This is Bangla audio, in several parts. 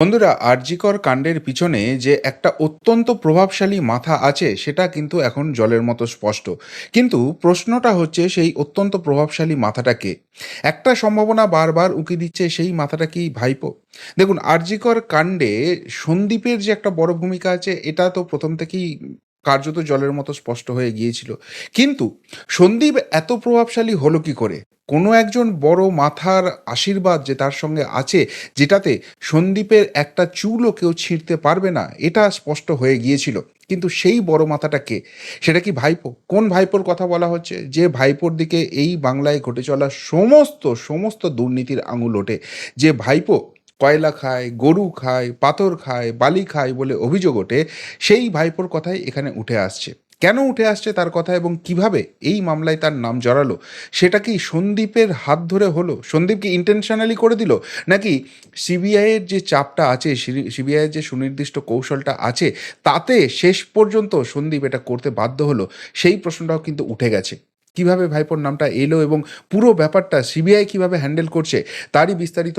বন্ধুরা, আরজিকর কাণ্ডের পিছনে যে একটা অত্যন্ত প্রভাবশালী মাথা আছে, সেটা কিন্তু এখন জলের মতো স্পষ্ট। কিন্তু প্রশ্নটা হচ্ছে, সেই অত্যন্ত প্রভাবশালী মাথাটাকে একটা সম্ভাবনা বারবার উঁকি দিচ্ছে সেই মাথাটা কি ভাইপো? দেখুন, আরজিকর কাণ্ডে সন্দীপের যে একটা বড় ভূমিকা আছে, এটা তো প্রথম থেকেই কার্যত জলের মতো স্পষ্ট হয়ে গিয়েছিল। কিন্তু সন্দীপ এত প্রভাবশালী হলো কি করে? কোনো একজন বড় মাথার আশীর্বাদ যে তার সঙ্গে আছে, যেটাতে সন্দীপের একটা চুলও কেউ ছিঁড়তে পারবে না, এটা স্পষ্ট হয়ে গিয়েছিল। কিন্তু সেই বড় মাথাটা কে? সেটা কি ভাইপো? কোন ভাইপোর কথা বলা হচ্ছে? যে ভাইপোর দিকে এই বাংলায় ঘটে চলা সমস্ত সমস্ত দুর্নীতির আঙুল ওঠে। যে ভাইপো কয়লা খায়, গরু খায়, পাথর খায়, বালি খায় বলে অভিযোগ ওঠে, সেই ভাইপোর কথাই এখানে উঠে আসছে। কেন উঠে আসছে তার কথা এবং কীভাবে এই মামলায় তার নাম জড়ালো, সেটা কি সন্দীপের হাত ধরে হলো? সন্দীপ কি ইন্টেনশনালি করে দিল? নাকি সিবিআইয়ের যে চাপটা আছে সিবিআইয়ের যে সুনির্দিষ্ট কৌশলটা আছে, তাতে শেষ পর্যন্ত সন্দীপ এটা করতে বাধ্য হলো? সেই প্রশ্নটাও কিন্তু উঠে গেছে। কীভাবে ভাইপোর নামটা এলো এবং পুরো ব্যাপারটা সিবিআই কীভাবে হ্যান্ডেল করছে, তারই বিস্তারিত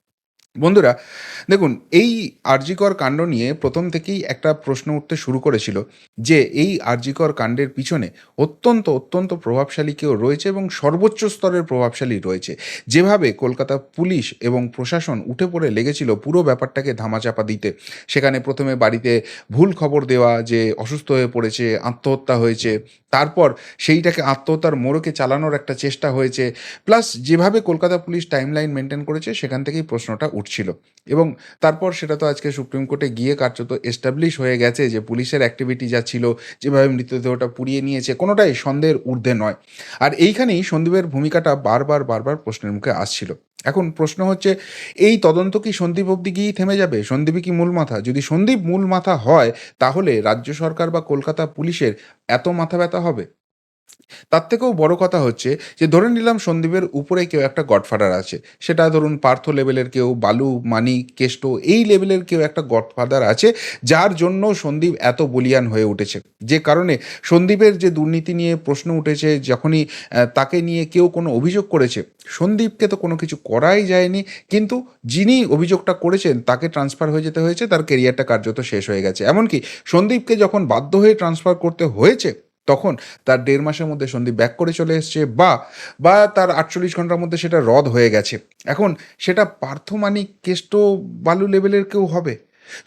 বন্ধুরা, দেখুন, এই আরজিকর কাণ্ড নিয়ে প্রথম থেকেই একটা প্রশ্ন উঠতে শুরু করেছিল যে এই আরজিকর কাণ্ডের পিছনে অত্যন্ত অত্যন্ত প্রভাবশালী কেউ রয়েছে এবং সর্বোচ্চ স্তরের প্রভাবশালী রয়েছে। যেভাবে কলকাতা পুলিশ এবং প্রশাসন উঠে পড়ে লেগেছিল পুরো ব্যাপারটাকে ধামাচাপা দিতে। সেখানে প্রথমে বাড়িতে ভুল খবর দেওয়া যে অসুস্থ হয়ে পড়েছে, আত্মহত্যা হয়েছে, তারপর সেইটাকে আত্মহত্যার মোড়কে চালানোর একটা চেষ্টা হয়েছে। প্লাস যেভাবে কলকাতা পুলিশ টাইমলাইন মেনটেন করেছে, সেখান থেকেই প্রশ্নটা উঠছিল। এবং তারপর সেটা তো আজকে সুপ্রিম কোর্টে গিয়ে কার্যত এস্টাবলিশ হয়ে গেছে যে পুলিশের অ্যাক্টিভিটি যা ছিল, যেভাবে মৃতদেহটা পুড়িয়ে নিয়েছে, কোনোটাই সন্দেহের ঊর্ধ্বে নয়। আর এইখানেই সন্দীপের ভূমিকাটা বারবার বারবার প্রশ্নের মুখে আসছিল। এখন প্রশ্ন হচ্ছে, এই তদন্ত কি সন্দীপ অবধি গিয়েই থেমে যাবে? সন্দীপই কি মূল মাথা? যদি সন্দীপ মূল মাথা হয়, তাহলে রাজ্য সরকার বা কলকাতা পুলিশের এত মাথা ব্যথা হবে? তার থেকেও বড় কথা হচ্ছে যে, ধরে নিলাম সন্দীপের উপরে কেউ একটা গডফাদার আছে। সেটা ধরুন পার্থ লেভেলের কেউ, বালু মানি কেষ্ট, এই লেভেলের কেউ একটা গডফাদার আছে, যার জন্য সন্দীপ এত বলিয়ান হয়ে উঠেছে। যে কারণে সন্দীপের যে দুর্নীতি নিয়ে প্রশ্ন উঠেছে, যখনই তাকে নিয়ে কেউ কোনো অভিযোগ করেছে, সন্দীপকে তো কোনো কিছু করাই যায়নি। কিন্তু যিনি অভিযোগটা করেছেন, তাকে ট্রান্সফার হয়ে যেতে হয়েছে, তার কেরিয়ারটা কার্যত শেষ হয়ে গেছে। এমনকি সন্দীপকে যখন বাধ্য হয়ে ট্রান্সফার করতে হয়েছে তখন তার দেড় মাসের মধ্যে সন্ধি ব্যাক করে চলে এসছে বা বা তার আটচল্লিশ ঘণ্টার মধ্যে সেটা রদ হয়ে গেছে। এখন সেটা পার্থমানিক কেষ্ট বালু লেভেলের কেউ হবে?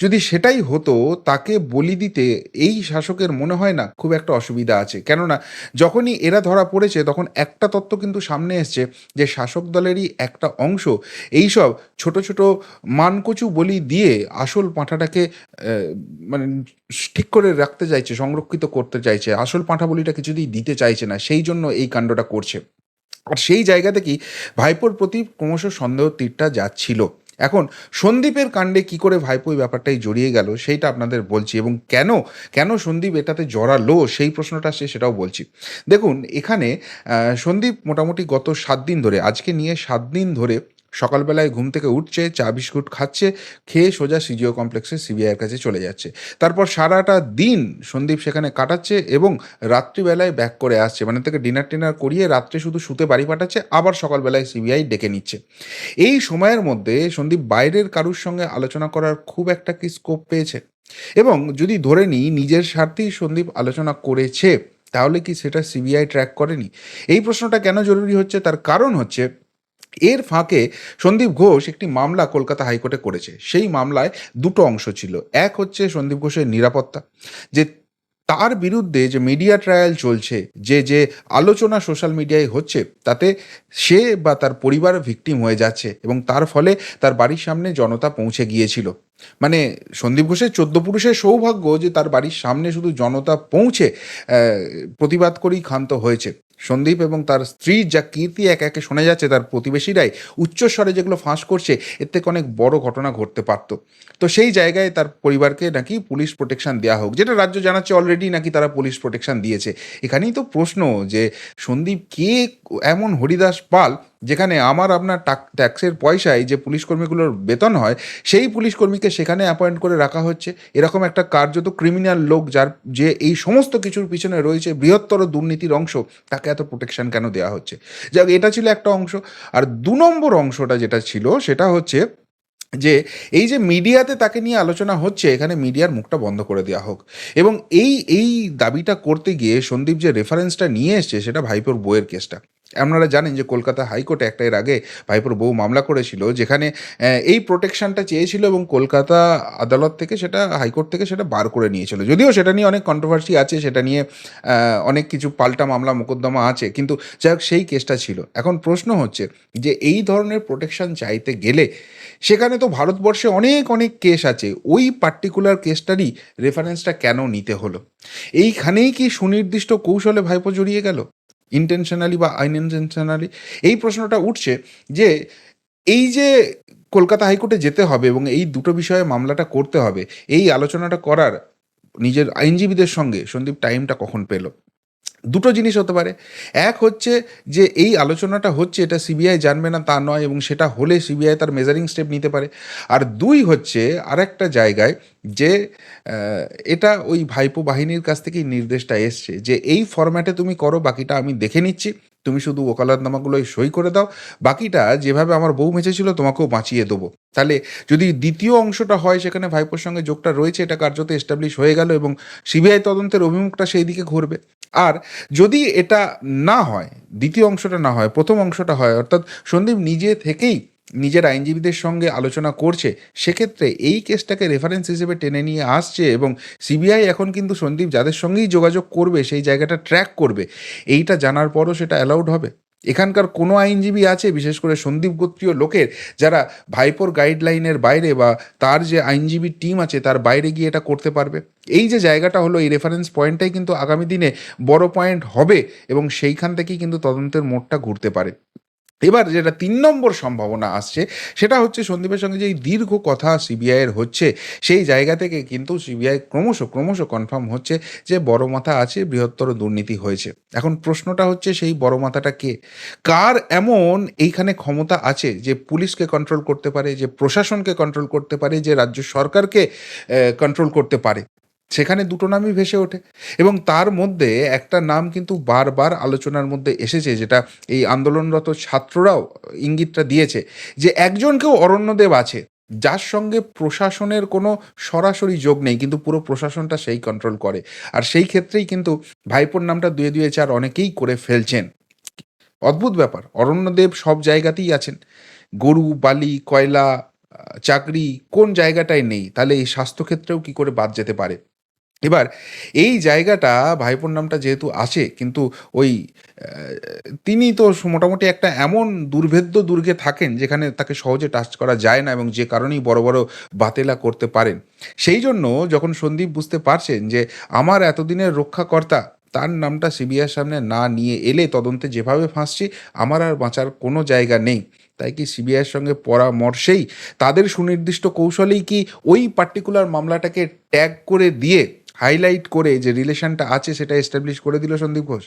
যদি সেটাই হতো, তাকে বলি দিতে এই শাসকের মনে হয় না খুব একটা অসুবিধা আছে। কেননা, যখনই এরা ধরা পড়েছে, তখন একটা তত্ত্ব কিন্তু সামনে এসছে যে শাসক দলেরই একটা অংশ। এইসব ছোট ছোট মানকচু বলি দিয়ে আসল পাঁঠাটাকে মানে ঠিক করে রাখতে চাইছে, সংরক্ষিত করতে চাইছে। আসল পাঁঠা বলিটা কিছুতেই দিতে চাইছে না, সেই জন্য এই কাণ্ডটা করছে। আর সেই জায়গা থেকেই ভাইপোর প্রতি ক্রমশ সন্দেহ তীরটা যাচ্ছিল। এখন সন্দীপের কাণ্ডে কি করে ভাইপো এই ব্যাপারটাই জড়িয়ে গেল সেইটা আপনাদের বলছি এবং কেন কেন সন্দীপ এটাতে জড়ালো সেই প্রশ্নটা সে সেটাও বলছি। দেখুন, এখানে সন্দীপ মোটামুটি গত সাত দিন ধরে, আজকে নিয়ে সাত দিন ধরে সকালবেলায় ঘুম থেকে উঠছে, চা বিস্কুট খাচ্ছে, খেয়ে সোজা সিজিও কমপ্লেক্সে সিবিআইয়ের কাছে চলে যাচ্ছে। তারপর সারাটা দিন সন্দীপ সেখানে কাটাচ্ছে এবং রাত্রিবেলায় ব্যাক করে আসছে। মানে থেকে ডিনার টিনার করিয়ে রাত্রে শুধু শুতে বাড়ি পাঠাচ্ছে, আবার সকালবেলায় সিবিআই ডেকে নিচ্ছে। এই সময়ের মধ্যে সন্দীপ বাইরের কারুর সঙ্গে আলোচনা করার খুব একটা কি স্কোপ পেয়েছে? এবং যদি ধরে নিই, নিজের স্বার্থেই সন্দীপ আলোচনা করেছে, তাহলে কি সেটা সিবিআই ট্র্যাক করেনি? এই প্রশ্নটা কেন জরুরি হচ্ছে? তার কারণ হচ্ছে এর ফাঁকে সন্দীপ ঘোষ একটি মামলা কলকাতা হাইকোর্টে করেছে। সেই মামলায় দুটো অংশ ছিল। এক হচ্ছে সন্দীপ ঘোষের নিরাপত্তা। যে তার বিরুদ্ধে যে মিডিয়া ট্রায়াল চলছে, যে যে আলোচনা সোশ্যাল মিডিয়ায় হচ্ছে, তাতে সে বা তার পরিবার ভিকটিম হয়ে যাচ্ছে এবং তার ফলে তার বাড়ির সামনে জনতা পৌঁছে গিয়েছিল। মানে সন্দীপ ঘোষের চোদ্দ পুরুষের সৌভাগ্য যে তার বাড়ির সামনে শুধু জনতা পৌঁছে প্রতিবাদ করেই ক্ষান্ত হয়েছে। সন্দীপ এবং তার স্ত্রী যা কীর্তি একে একে শোনা যাচ্ছে, তার প্রতিবেশীরাই উচ্চস্বরে যেগুলো ফাঁস করছে, এর থেকে অনেক বড় ঘটনা ঘটতে পারত। তো সেই জায়গায় তার পরিবারকে নাকি পুলিশ প্রোটেকশন দেওয়া হোক, যেটা রাজ্য জানাচ্ছে অলরেডি নাকি তারা পুলিশ প্রোটেকশন দিয়েছে। এখানেই তো প্রশ্ন যে সন্দীপ কে, এমন হরিদাস পাল যেখানে আমার আপনার ট্যাক্সের পয়সায় যে পুলিশ কর্মীগুলোর বেতন হয়, সেই পুলিশ কর্মীকে সেখানে অ্যাপয়েন্ট করে রাখা হচ্ছে। এরকম একটা কার্যত ক্রিমিনাল লোক যার, যে এই সমস্ত কিছুর পিছনে রয়েছে, বৃহত্তর দুর্নীতির অংশ, তাকে এত প্রোটেকশন কেন দেওয়া হচ্ছে? যাক, এটা ছিল একটা অংশ। আর দু নম্বর অংশটা যেটা ছিল, সেটা হচ্ছে যে, এই যে মিডিয়াতে তাকে নিয়ে আলোচনা হচ্ছে, এখানে মিডিয়ার মুখটা বন্ধ করে দেওয়া হোক। এবং এই এই দাবিটা করতে গিয়ে সন্দীপ যে রেফারেন্সটা নিয়ে এসছে, সেটা ভাইপোর বইয়ের কেসটা আপনারা জানেন যে কলকাতা হাইকোর্টে একটা এর আগে ভাইপোর বউ মামলা করেছিল, যেখানে এই প্রোটেকশনটা চেয়েছিল এবং কলকাতা আদালত থেকে সেটা, হাইকোর্ট থেকে সেটা বার করে নিয়েছিল। যদিও সেটা নিয়ে অনেক কন্ট্রোভার্সি আছে, সেটা নিয়ে অনেক কিছু পাল্টা মামলা, মোকদ্দমা আছে, কিন্তু যাই হোক সেই কেসটা ছিল। এখন প্রশ্ন হচ্ছে যে এই ধরনের প্রোটেকশন চাইতে গেলে সেখানে তো ভারতবর্ষে অনেক অনেক কেস আছে, ওই পার্টিকুলার কেসটারই রেফারেন্সটা কেন নিতে হলো? এইখানেই কি সুনির্দিষ্ট কৌশলে ভাইপো জড়িয়ে গেল? ইন্টেনশনালি বা আনইনটেনশনালি এই প্রশ্নটা উঠছে যে এই যে কলকাতা হাইকোর্টে যেতে হবে এবং এই দুটো বিষয়ে মামলাটা করতে হবে, এই আলোচনাটা করার নিজের আইনজীবীদের সঙ্গে সন্দীপ টাইমটা কখন পেল? দুটো জিনিস হতে পারে। এক হচ্ছে যে এই আলোচনাটা হচ্ছে এটা সিবিআই জানবে না তা নয় এবং সেটা হলে সিবিআই তার মেজারিং স্টেপ নিতে পারে। আর দুই হচ্ছে আরেকটা জায়গায় যে এটা ওই ভাইপো বাহিনীর কাছ থেকেই নির্দেশটা এসছে যে এই ফরম্যাটে তুমি করো, বাকিটা আমি দেখে নিচ্ছি। তুমি শুধু ওকালতনামাগুলোই সই করে দাও, বাকিটা যেভাবে আমার বউ মেচেছিল তোমাকেও বাঁচিয়ে দেবো। তাহলে যদি দ্বিতীয় অংশটা হয় সেখানে ভাইপোর সঙ্গে যোগটা রয়েছে, এটা কার্যত এস্টাবলিশ হয়ে গেল এবং সিবিআই তদন্তের অভিমুখটা সেই দিকে ঘুরবে। আর যদি এটা না হয়, দ্বিতীয় অংশটা না হয়, প্রথম অংশটা হয়, অর্থাৎ সন্দীপ নিজে থেকেই নিজের আইনজীবীদের সঙ্গে আলোচনা করছে, সেক্ষেত্রে এই কেসটাকে রেফারেন্স হিসেবে টেনে নিয়ে আসছে এবং সিবিআই এখন কিন্তু সন্দীপ যাদের সঙ্গেই যোগাযোগ করবে, সেই জায়গাটা ট্র্যাক করবে। এইটা জানার পরও সেটা অ্যালাউড হবে। এখানকার কোনো আইনজীবী আছে, বিশেষ করে সন্দীপ গোত্রীয় লোকের, যারা ভাইপোর গাইডলাইনের বাইরে বা তার যে আইনজীবী টিম আছে, তার বাইরে গিয়ে এটা করতে পারবে। এই যে জায়গাটা হলো, এই রেফারেন্স পয়েন্টটাই কিন্তু আগামী দিনে বড় পয়েন্ট হবে এবং সেইখান থেকেই কিন্তু তদন্তের মোড়টা ঘুরতে পারে। এবার যেটা তিন নম্বর সম্ভাবনা আসছে, সেটা হচ্ছে সন্দীপের সঙ্গে যে দীর্ঘ কথা সিবিআইয়ের হচ্ছে, সেই জায়গা থেকে কিন্তু সিবিআই ক্রমশ ক্রমশ কনফার্ম হচ্ছে যে বড় মাথা আছে, বৃহত্তর দুর্নীতি হয়েছে। এখন প্রশ্নটা হচ্ছে সেই বড় মাথাটা কে? কার এমন এইখানে ক্ষমতা আছে যে পুলিশকে কন্ট্রোল করতে পারে, যে প্রশাসনকে কন্ট্রোল করতে পারে, যে রাজ্য সরকারকে কন্ট্রোল করতে পারে? সেখানে দুটো নামই ভেসে ওঠে। এবং তার মধ্যে একটা নাম কিন্তু বারবার আলোচনার মধ্যে এসেছে, যেটা এই আন্দোলনরত ছাত্ররাও ইঙ্গিতটা দিয়েছে, যে একজন কেউ অরণ্যদেব আছে, যার সঙ্গে প্রশাসনের কোনো সরাসরি যোগ নেই, কিন্তু পুরো প্রশাসনটা সেই কন্ট্রোল করে। আর সেই ক্ষেত্রেই কিন্তু ভাইপোর নামটা দুয়ে দুয়ে চার অনেকেই করে ফেলছেন। অদ্ভুত ব্যাপার, অরণ্যদেব সব জায়গাতেই আছেন। গরু, বালি, কয়লা চাকরি, কোন জায়গাটায় নেই, তাহলে এই স্বাস্থ্যক্ষেত্রেও কি করে বাদ যেতে পারে? এবার, এই জায়গাটা ভাইপোর নামটা যেহেতু আছে কিন্তু ওই তিনি তো মোটামুটি একটা এমন দুর্ভেদ্য দুর্গে থাকেন, যেখানে তাকে সহজে টাচ করা যায় না এবং যে কারণেই বড় বড় বাতেলা করতে পারেন। সেই জন্য যখন সন্দীপ বুঝতে পারছেন যে আমার এতদিনের রক্ষাকর্তা, তার নামটা সিবিআইয়ের সামনে না নিয়ে এলে তদন্তে যেভাবে ফাঁসছি, আমার আর বাঁচার কোনো জায়গা নেই। তাই কি সিবিআইয়ের সঙ্গে পরামর্শেই তাদের সুনির্দিষ্ট কৌশলেই কি ওই পার্টিকুলার মামলাটাকে ট্যাগ করে দিয়ে হাইলাইট করে যে রিলেশনটা আছে সেটা এস্টাবলিশ করে দিল সন্দীপ ঘোষ।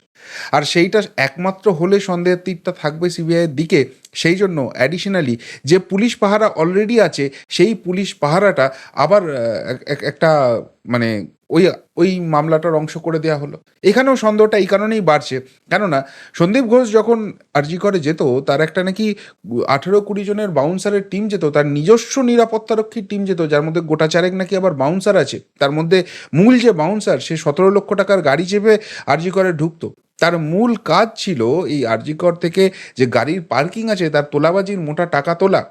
আর সেইটা একমাত্র হলে সন্দেহের তীরটা থাকবে সিবিআইয়ের দিকে। সেই জন্য অ্যাডিশনালি যে পুলিশ পাহারা অলরেডি আছে, সেই পুলিশ পাহারাটা আবার এক- এক- একটা মানে ওই ওই মামলাটার অংশ করে দেওয়া হলো। এখানেও সন্দেহটা এই কারণেই বাড়ছে। কেননা সন্দীপ ঘোষ যখন আরজি করে যেত, তার একটা নাকি আঠেরো কুড়ি জনের বাউন্সারের টিম যেত, তার নিজস্ব নিরাপত্তারক্ষীর টিম যেত, যার মধ্যে গোটা চারেক নাকি আবার বাউন্সার আছে। তার মধ্যে মূল যে বাউন্সার সে সতেরো লক্ষ টাকার গাড়ি চেপে আরজি করে ঢুকতো। তার মূল কাজ ছিল এই আরজিকর থেকে যে গাড়ির পার্কিং আছে, তার তোলাবাজির মোটা টাকা তোলা।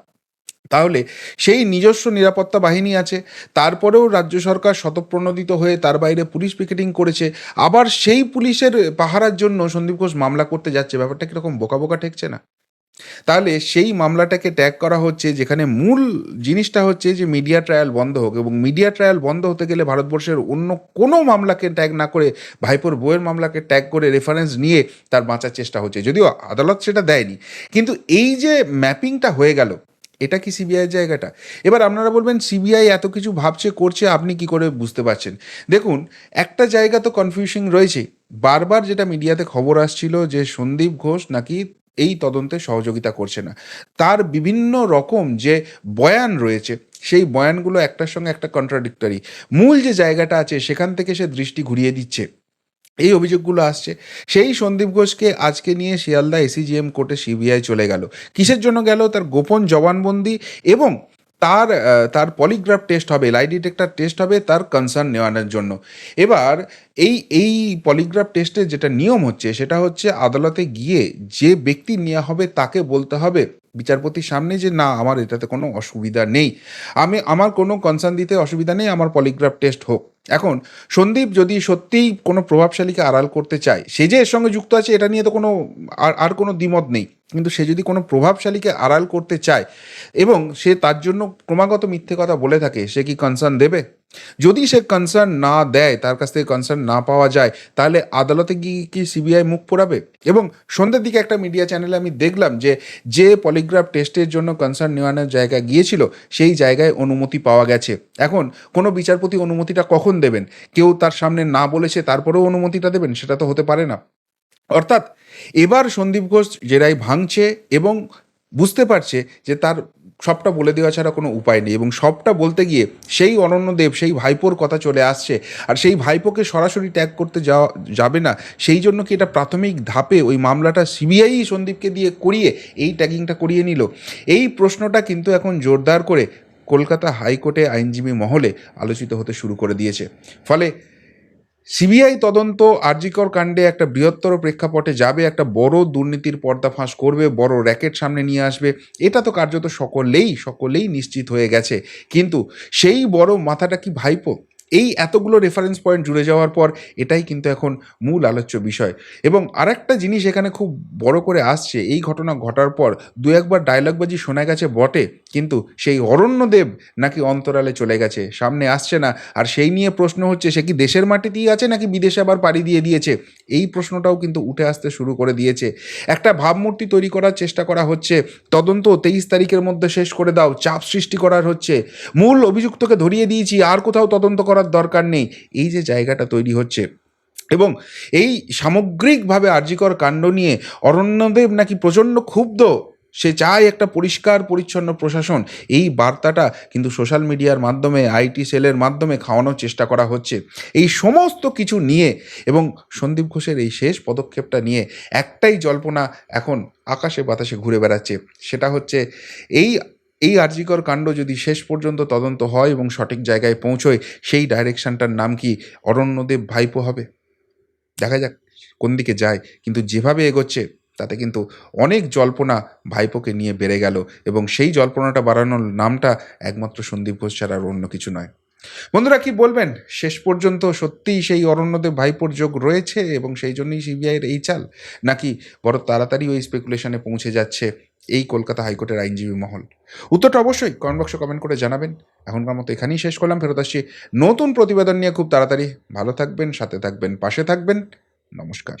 তাহলে সেই নিজস্ব নিরাপত্তা বাহিনী আছে, তারপরেও রাজ্য সরকার শতপ্রণোদিত হয়ে তার বাইরে পুলিশ পিকেটিং করেছে। আবার সেই পুলিশের পাহারার জন্য সন্দীপ ঘোষ মামলা করতে যাচ্ছে। ব্যাপারটা কীরকম বোকা বোকা ঠেকছে না? তাহলে সেই মামলাটাকে ট্যাগ করা হচ্ছে যেখানে মূল জিনিসটা হচ্ছে যে মিডিয়া ট্রায়াল বন্ধ হোক এবং মিডিয়া ট্রায়াল বন্ধ হতে গেলে ভারতবর্ষের অন্য কোনো মামলাকে ট্যাগ না করে ভাইপোর বইয়ের মামলাকে ট্যাগ করে রেফারেন্স নিয়ে তার বাঁচার চেষ্টা হচ্ছে। যদিও আদালত সেটা দেয়নি। কিন্তু এই যে ম্যাপিংটা হয়ে গেল, এটা কি সিবিআইয়ের জায়গাটা? এবার আপনারা বলবেন সিবিআই এত কিছু ভাবছে, করছে, আপনি কি করে বুঝতে পারছেন? দেখুন, একটা জায়গা তো কনফিউশন রয়েছে। বারবার যেটা মিডিয়াতে খবর আসছিল যে সন্দীপ ঘোষ নাকি এই তদন্তে সহযোগিতা করছে না। তার বিভিন্ন রকম যে বয়ান রয়েছে, সেই বয়ানগুলো একটার সঙ্গে একটা কন্ট্রাডিক্টরি মূল যে জায়গাটা আছে, সেখান থেকে সে দৃষ্টি ঘুরিয়ে দিচ্ছে। এই অভিযোগগুলো আসছে। সেই সন্দীপ ঘোষকে আজকে নিয়ে শিয়ালদা এসিজিএম কোর্টে সিবিআই চলে গেল। কিসের জন্য গেল? তার গোপন জবানবন্দি এবং তার তার পলিগ্রাফ টেস্ট হবে লাই ডিটেক্টর টেস্ট হবে তার কনসার্ন নেওয়ানোর জন্য। এবার এই এই পলিগ্রাফ টেস্টের যেটা নিয়ম হচ্ছে, সেটা হচ্ছে আদালতে গিয়ে যে ব্যক্তি নেওয়া হবে তাকে বলতে হবে, বিচারপতির সামনে যে না, আমার এটাতে কোনো অসুবিধা নেই। আমি, আমার কোনো কনসার্ন দিতে অসুবিধা নেই, আমার পলিগ্রাফ টেস্ট হোক। এখন, সন্দীপ যদি সত্যিই কোনো প্রভাবশালীকে আড়াল করতে চায়, সে যে এর সঙ্গে যুক্ত আছে, এটা নিয়ে তো কোনো, আর আর কোনো দ্বিমত নেই। কিন্তু সে যদি কোনো প্রভাবশালীকে আড়াল করতে চায় এবং সে তার জন্য ক্রমাগত মিথ্যে কথা বলে থাকে, সে কি কনসার্ন দেবে? যদি সে কনসার্ন না দেয়, তার কাছ থেকে কনসার্ন না পাওয়া যায়, তাহলে আদালতে গিয়ে কি সিবিআই মুখ পোড়াবে? এবং সন্ধ্যের দিকে একটা মিডিয়া চ্যানেলে আমি দেখলাম যে যে পলিগ্রাফ টেস্টের জন্য কনসার্ন নেওয়ানোর জায়গা গিয়েছিল, সেই জায়গায় অনুমতি পাওয়া গেছে। এখন কোনো বিচারপতি অনুমতিটা কখন দেবেন? কেউ তার সামনে না বলেছে, তারপরেও অনুমতিটা দেবেন? সেটা তো হতে পারে না। অর্থাৎ এবার সন্দীপ ঘোষ জেরাই ভাঙছে এবং বুঝতে পারছে যে তার সবটা বলে দেওয়া ছাড়া কোনো উপায় নেই এবং সবটা বলতে গিয়ে সেই অনন্যদেব সেই ভাইপোর কথা চলে আসছে আর সেই ভাইপোকে সরাসরি ট্যাগ করতে যাওয়া যাবে না। সেই জন্য কি এটা প্রাথমিক ধাপে ওই মামলাটা সিবিআই সন্দীপকে দিয়ে করিয়ে এই ট্যাগিংটা করিয়ে নিল? এই প্রশ্নটা কিন্তু এখন জোরদার করে কলকাতা হাইকোর্টে আইনজীবী মহলে আলোচিত হতে শুরু করে দিয়েছে। ফলে সিবিআই তদন্ত আরজিকর কাণ্ডে একটা বৃহত্তর প্রেক্ষাপটে যাবে, একটা বড় দুর্নীতির পর্দাফাঁস করবে, বড় র্যাকেট সামনে নিয়ে আসবে। এটা তো কার্যত সকলেই সকলেই নিশ্চিত হয়ে গেছে। কিন্তু সেই বড় মাথাটা কি ভাইপো? এই এতগুলো রেফারেন্স পয়েন্ট জুড়ে যাওয়ার পর এটাই কিন্তু এখন মূল আলোচ্য বিষয়। এবং আরেকটা জিনিস এখানে খুব বড় করে আসছে, এই ঘটনা ঘটার পর দু একবার ডায়লগবাজি শোনা গেছে বটে। কিন্তু সেই অরণ্যদেব নাকি অন্তরালে চলে গেছে, সামনে আসছে না। আর সেই নিয়ে প্রশ্ন হচ্ছে, সে কি দেশের মাটিতেই আছে নাকি বিদেশে আবার পাড়ি দিয়ে দিয়েছে? এই প্রশ্নটাও কিন্তু উঠে আসতে শুরু করে দিয়েছে। একটা ভাবমূর্তি তৈরি করার চেষ্টা করা হচ্ছে। তদন্ত তেইশ তারিখের মধ্যে শেষ করে দাও, চাপ সৃষ্টি করার হচ্ছে। মূল অভিযুক্তকে ধরিয়ে দিয়েছি, আর কোথাও তদন্ত করার দরকার নেই। এই যে জায়গাটা তৈরি হচ্ছে। এবং এই সামগ্রিকভাবে আর্যিকর কাণ্ড নিয়ে অরণ্যদেব নাকি প্রচণ্ড ক্ষুব্ধ। সে চায় একটা পরিষ্কার, পরিচ্ছন্ন প্রশাসন। এই বার্তাটা কিন্তু সোশ্যাল মিডিয়ার মাধ্যমে, আইটি সেলের মাধ্যমে খাওয়ানোর চেষ্টা করা হচ্ছে। এই সমস্ত কিছু নিয়ে এবং সন্দীপ ঘোষের এই শেষ পদক্ষেপটা নিয়ে একটাই জল্পনা এখন আকাশে বাতাসে ঘুরে বেড়াচ্ছে। সেটা হচ্ছে এই এই আর্যিকর কাণ্ড যদি শেষ পর্যন্ত তদন্ত হয় এবং সঠিক জায়গায় পৌঁছয়, সেই ডাইরেকশনটার নাম কি অরণ্যদেব ভাইপো হবে? দেখা যাক কোন দিকে যায়। কিন্তু যেভাবে এগোচ্ছে তাতে কিন্তু অনেক জল্পনা ভাইপোকে নিয়ে বেড়ে গেল এবং সেই জল্পনাটা বাড়ানোর নামটা একমাত্র সন্দীপ ঘোষ ছাড়া আর অন্য কিছু নয়। বন্ধুরা কি বলবেন? শেষ পর্যন্ত সত্যিই সেই অরণ্যদেব ভাইপোর যোগ রয়েছে এবং সেই জন্যই সিবিআইয়ের এই চাল? নাকি বড় তাড়াতাড়ি ওই স্পেকুলেশনে পৌঁছে যাচ্ছে এই কলকাতা হাইকোর্টের আইনজীবী মহল? উত্তরটা অবশ্যই কমেন্ট বক্সে কমেন্ট করে জানাবেন। এখনকার মতো এখানেই শেষ করলাম, ফেরত আসছি নতুন প্রতিবেদন নিয়ে খুব তাড়াতাড়ি। ভালো থাকবেন, সাথে থাকবেন, পাশে থাকবেন। নমস্কার।